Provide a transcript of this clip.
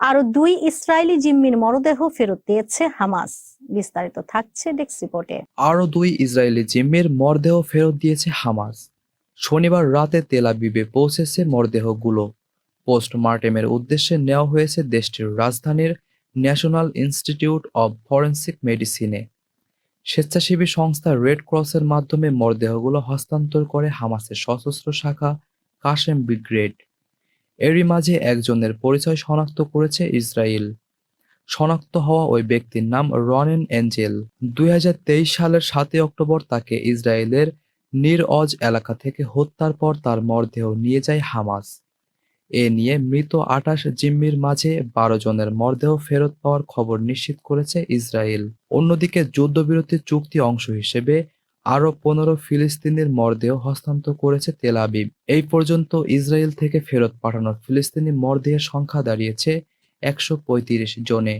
আরও দুই ইসরায়েলি জিম্মির মরদেহ ফেরত দিয়েছে হামাস। বিস্তারিত থাকছে ডেস্ক রিপোর্টে। আরও দুই ইসরায়েলি জিম্মির মরদেহ ফেরত দিয়েছে হামাস। শনিবার রাতে তেলাবিবে পৌঁছেছে মরদেহগুলো। পোস্টমার্টেমের উদ্দেশ্যে নেওয়া হয়েছে দেশটির রাজধানীর ন্যাশনাল ইনস্টিটিউট অব ফরেন্সিক মেডিসিনে। স্বেচ্ছাসেবী সংস্থা রেড ক্রসের মাধ্যমে মরদেহগুলো হস্তান্তর করে হামাসের সশস্ত্র শাখা কাশেম ব্রিগেড। এরই মাঝে একজনের পরিচয় শনাক্ত করেছে ইসরায়েল। শনাক্ত হওয়া ওই ব্যক্তির নাম রনেন এঞ্জেল। দুই হাজার তেইশ সালের সাতই অক্টোবর তাকে ইসরায়েলের নির অজ এলাকা থেকে হত্যার পর তার মরদেহ নিয়ে যায় হামাস। এ নিয়ে মৃত আটাশ জিম্মির মাঝে বারো জনের মরদেহ ফেরত পাওয়ার খবর নিশ্চিত করেছে ইসরায়েল। অন্যদিকে যুদ্ধবিরতি চুক্তি অংশ হিসেবে আরও পনেরো ফিলিস্তিনির মরদেহ হস্তান্তর করেছে তেল আবিব। এই পর্যন্ত ইসরায়েল থেকে ফেরত পাঠানো ফিলিস্তিনি মরদেহের সংখ্যা দাঁড়িয়েছে একশো পঁয়ত্রিশ জনে।